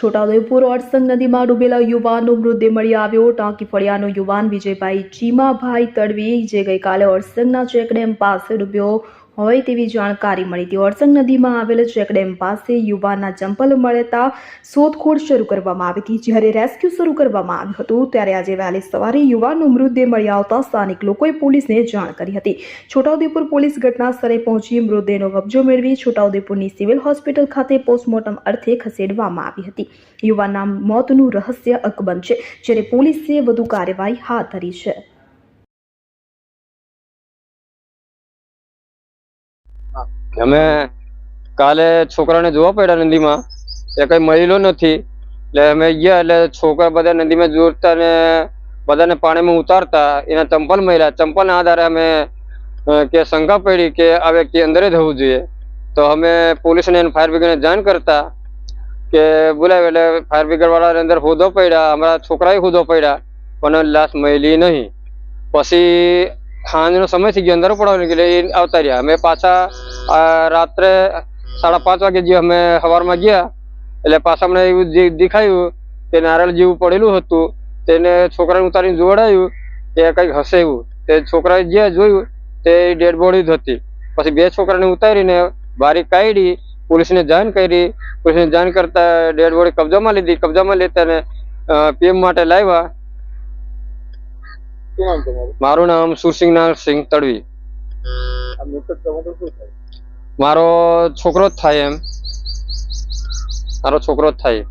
છોટાઉદેપુર ઓડસંગ નદીમાં ડૂબેલા યુવાનનો મૃતદેહ મળી આવ્યો. ટાંકી ફળિયાનો યુવાન વિજયભાઈ ચીમાભાઈ તડવી જે ગઈકાલે ઓડસંગના ચેકડેમ પાસે ડૂબ્યો. હોય તેવી જાણકારી મળી. હતી ઓરસંગ નદીમાં આવેલ ચેકડેમ પાસે યુવાનના ચંપલ મળતા શોધખોળ શરૂ કરવામાં આવી હતી. જ્યારે રેસ્ક્યુ શરૂ કરવામાં આવ્યું હતું, ત્યારે આજે વહેલી સવારે યુવાનનો મૃતદેહ મળી આવતા સ્થાનિક લોકોએ પોલીસને જાણ કરી હતી. છોટાઉદેપુર પોલીસ ઘટના સ્થળે પહોંચી મૃતદેહનો કબજો મેળવી છોટાઉદેપુરની સિવિલ હોસ્પિટલ ખાતે પોસ્ટમોર્ટમ અર્થે ખસેડવામાં આવી હતી. યુવાનના મોતનું રહસ્ય અકબંધ છે, જ્યારે પોલીસે વધુ કાર્યવાહી હાથ ધરી છે. અમે કાલે છોકરાને જોવા પડ્યા નદીમાં. એ કઈ મળેલો નથી. એટલે અમે ગયા એટલે છોકરા બધા નદીમાં જોડતા ને બધાને પાણીમાં ઉતારતા. એના ચંપલ મળ્યા. ચંપલના આધારે અમે કે શંકા પડી કે આ વ્યક્તિ અંદર જ હોવું જોઈએ. તો અમે પોલીસને અને ફાયર બ્રિગેડને જાણ કરતા કે બોલાવે એટલે ફાયર બ્રિગેડ વાળા અંદર હોદો પડ્યા. અમારા છોકરાએ હોદો પડ્યા. પણ લાશ મળી નહીં. પછી સાંજનો સમય થઈ ગયો અંદર પડવાની એટલે એ આવતા રહ્યા. અમે પાછા રાત્રે સાડા પાંચ વાગે જે અમે સવારમાં ગયા, એટલે પાછા અમને એવું જે દેખાયું કે નારળ જેવું પડેલું હતું તેને છોકરાને ઉતારીને જોડાયું, કે કંઈક હશે એવું. તે છોકરાએ જે જોયું, તે ડેડ બોડી જ હતી. પછી બે છોકરાને ઉતારીને બારી કાઢી, પોલીસને જાણ કરી. પોલીસને જાણ કરતા ડેડ બોડી કબજામાં લીધી. કબજામાં લેતા ને પીએમ માટે લાવ્યા. શું નામ તમારું? મારું નામ સુરસિંહ નારસિંહ તડવી. આ મૃતક તમારું શું થાય? મારો છોકરો જ થાય એમ. મારો છોકરો જ થાય.